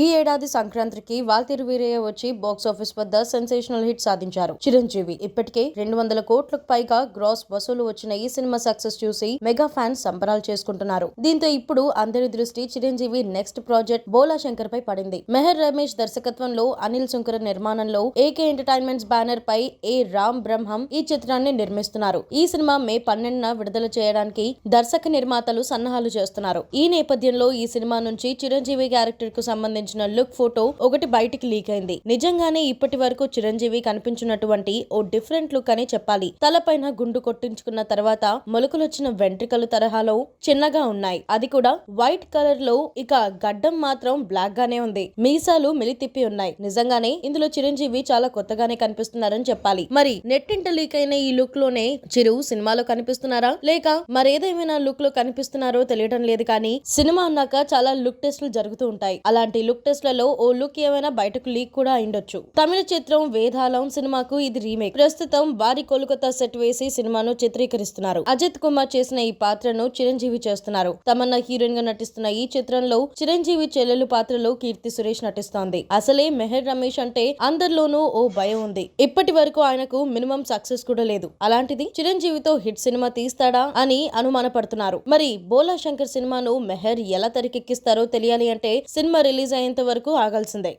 ఈ ఏడాది సంక్రాంతికి వాల్తీరు వీరయ్య వచ్చి బాక్స్ ఆఫీస్ వద్ద సెన్సేషనల్ హిట్ సాధించారు. చిరంజీవి ఇప్పటికే రెండు వందల కోట్లకు పైగా గ్రాస్ వసూలు వచ్చిన ఈ సినిమా సక్సెస్ చూసి మెగా ఫ్యాన్స్ సంబరాలు చేసుకుంటున్నారు. దీంతో ఇప్పుడు అందరి దృష్టి చిరంజీవి నెక్స్ట్ ప్రాజెక్ట్ బోలా శంకర్ పై పడింది. మెహర్ రమేష్ దర్శకత్వంలో అనిల్ శంకర్ నిర్మాణంలో ఏకే ఎంటర్టైన్మెంట్స్ బ్యానర్ పై ఏ రామ్ బ్రహ్మం ఈ చిత్రాన్ని నిర్మిస్తున్నారు. ఈ సినిమా మే పన్నెండున విడుదల చేయడానికి దర్శక నిర్మాతలు సన్నాహాలు చేస్తున్నారు. ఈ నేపథ్యంలో ఈ సినిమా నుంచి చిరంజీవి క్యారెక్టర్కు సంబంధించిన లుక్ ఫోటో ఒకటి బయటికి లీక్ అయింది. నిజంగానే ఇప్పటి వరకు చిరంజీవి కనిపించినటువంటి ఓ డిఫరెంట్ లుక్ అని చెప్పాలి. తలపైన గుండు కొట్టించుకున్న తర్వాత మొలకలొచ్చిన వెంట్రుకలు తరహాలో చిన్నగా ఉన్నాయి. అది కూడా వైట్ కలర్లో ఇక గడ్డం మాత్రం బ్లాక్ గానే ఉంది. మీసాలు మిలితిప్పి ఉన్నాయి. నిజంగానే ఇందులో చిరంజీవి చాలా కొత్తగానే కనిపిస్తున్నారని చెప్పాలి. మరి నెట్టింట లీక్ అయిన ఈ లుక్లోనే చిరు సినిమాలో కనిపిస్తున్నారా? లేక మరేదేమైనా లుక్లో కనిపిస్తున్నారో తెలియడం లేదు కానీ సినిమా అన్నాక చాలా లుక్ టెస్టులు జరుగుతూ ఉంటాయి. అలాంటి లుక్ టెస్ట్లలో ఓ లుక్ ఏమైనా బయటకు లీక్ కూడా అయిండొచ్చు. తమిళ చిత్రం వేదాలం సినిమాకు ఇది రీమేక్ ప్రస్తుతం వారి కోల్కతా సెట్ వేసి సినిమాను చిత్రీకరిస్తున్నారు. అజిత్ కుమార్ చేసిన ఈ పాత్రను చిరంజీవి చేస్తున్నారు. తమన్నా హీరోయిన్గా నటిస్తున్న ఈ చిత్రంలో చిరంజీవి చెల్లెలు పాత్రలో కీర్తి సురేష్ నటిస్తోంది. అసలే మెహర్ రమేష్ అంటే అందరిలోనూ ఓ భయం ఉంది. ఇప్పటి వరకు ఆయనకు మినిమం సక్సెస్ కూడా లేదు. అలాంటిది చిరంజీవితో హిట్ సినిమా తీస్తాడా అని అనుమానపడుతున్నారు. మరి బోలా శంకర్ సినిమాను మెహర్ ఎలా తెరకెక్కిస్తారో తెలియాలి అంటే సినిమా రిలీజ్ అయ్యేంత వరకు ఆగాల్సిందే.